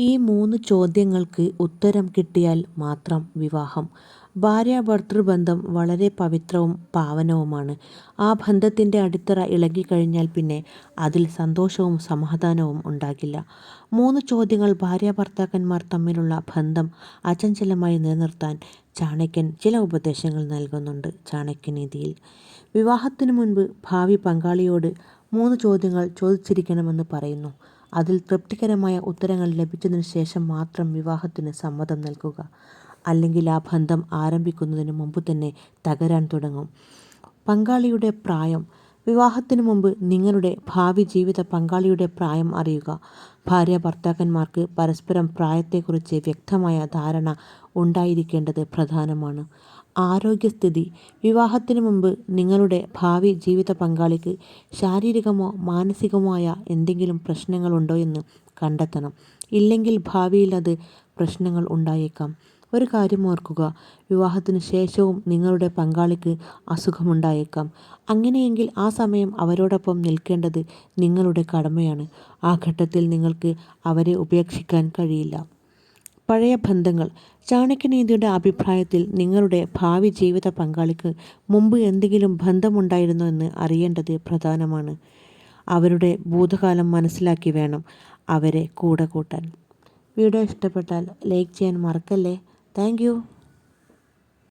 ഈ മൂന്ന് ചോദ്യങ്ങൾക്ക് ഉത്തരം കിട്ടിയാൽ മാത്രം വിവാഹം. ഭാര്യാഭർത്തൃബന്ധം വളരെ പവിത്രവും പാവനവുമാണ്. ആ ബന്ധത്തിന്റെ അടിത്തറ ഇളകിക്കഴിഞ്ഞാൽ പിന്നെ അതിൽ സന്തോഷവും സമാധാനവും ഉണ്ടാകില്ല. മൂന്ന് ചോദ്യങ്ങൾ ഭാര്യാഭർത്താക്കന്മാർ തമ്മിലുള്ള ബന്ധം അചഞ്ചലമായി നിലനിർത്താൻ ചാണക്യൻ ചില ഉപദേശങ്ങൾ നൽകുന്നുണ്ട്. ചാണക്യനീതിയിൽ വിവാഹത്തിനു മുൻപ് ഭാവി പങ്കാളിയോട് മൂന്ന് ചോദ്യങ്ങൾ ചോദിച്ചിരിക്കണമെന്ന് പറയുന്നു. അതിൽ തൃപ്തികരമായ ഉത്തരങ്ങൾ ലഭിച്ചതിന് ശേഷം മാത്രം വിവാഹത്തിന് സമ്മതം നൽകുക. അല്ലെങ്കിൽ ആ ബന്ധം ആരംഭിക്കുന്നതിന് മുമ്പ് തന്നെ തകരാൻ തുടങ്ങും. പങ്കാളിയുടെ പ്രായം വിവാഹത്തിനു മുമ്പ് നിങ്ങളുടെ ഭാവി ജീവിത പങ്കാളിയുടെ പ്രായം അറിയുക. ഭാര്യ ഭർത്താക്കന്മാർക്ക് പരസ്പരം പ്രായത്തെക്കുറിച്ച് വ്യക്തമായ ധാരണ ഉണ്ടായിരിക്കേണ്ടത് പ്രധാനമാണ്. ആരോഗ്യസ്ഥിതി വിവാഹത്തിന് മുമ്പ് നിങ്ങളുടെ ഭാവി ജീവിത പങ്കാളിക്ക് ശാരീരികമോ മാനസികമോ ആയ എന്തെങ്കിലും പ്രശ്നങ്ങളുണ്ടോയെന്ന് കണ്ടെത്തണം. ഇല്ലെങ്കിൽ ഭാവിയിൽ അത് പ്രശ്നങ്ങൾ ഉണ്ടായേക്കാം. ഒരു കാര്യം ഓർക്കുക, വിവാഹത്തിനു ശേഷവും നിങ്ങളുടെ പങ്കാളിക്ക് അസുഖമുണ്ടായേക്കാം. അങ്ങനെയെങ്കിൽ ആ സമയം അവരോടൊപ്പം നിൽക്കേണ്ടത് നിങ്ങളുടെ കടമയാണ്. ആ ഘട്ടത്തിൽ നിങ്ങൾക്ക് അവരെ ഉപേക്ഷിക്കാൻ കഴിയില്ല. പഴയ ബന്ധങ്ങൾ ചാണക്യനീതിയുടെ അഭിപ്രായത്തിൽ നിങ്ങളുടെ ഭാവി ജീവിത പങ്കാളിക്ക് മുമ്പ് എന്തെങ്കിലും ബന്ധമുണ്ടായിരുന്നോ എന്ന് അറിയേണ്ടത് പ്രധാനമാണ്. അവരുടെ ഭൂതകാലം മനസ്സിലാക്കി വേണം അവരെ കൂടെ കൂട്ടാൻ. വീഡിയോ ഇഷ്ടപ്പെട്ടാൽ ലൈക്ക് ചെയ്യാൻ മറക്കല്ലേ. താങ്ക്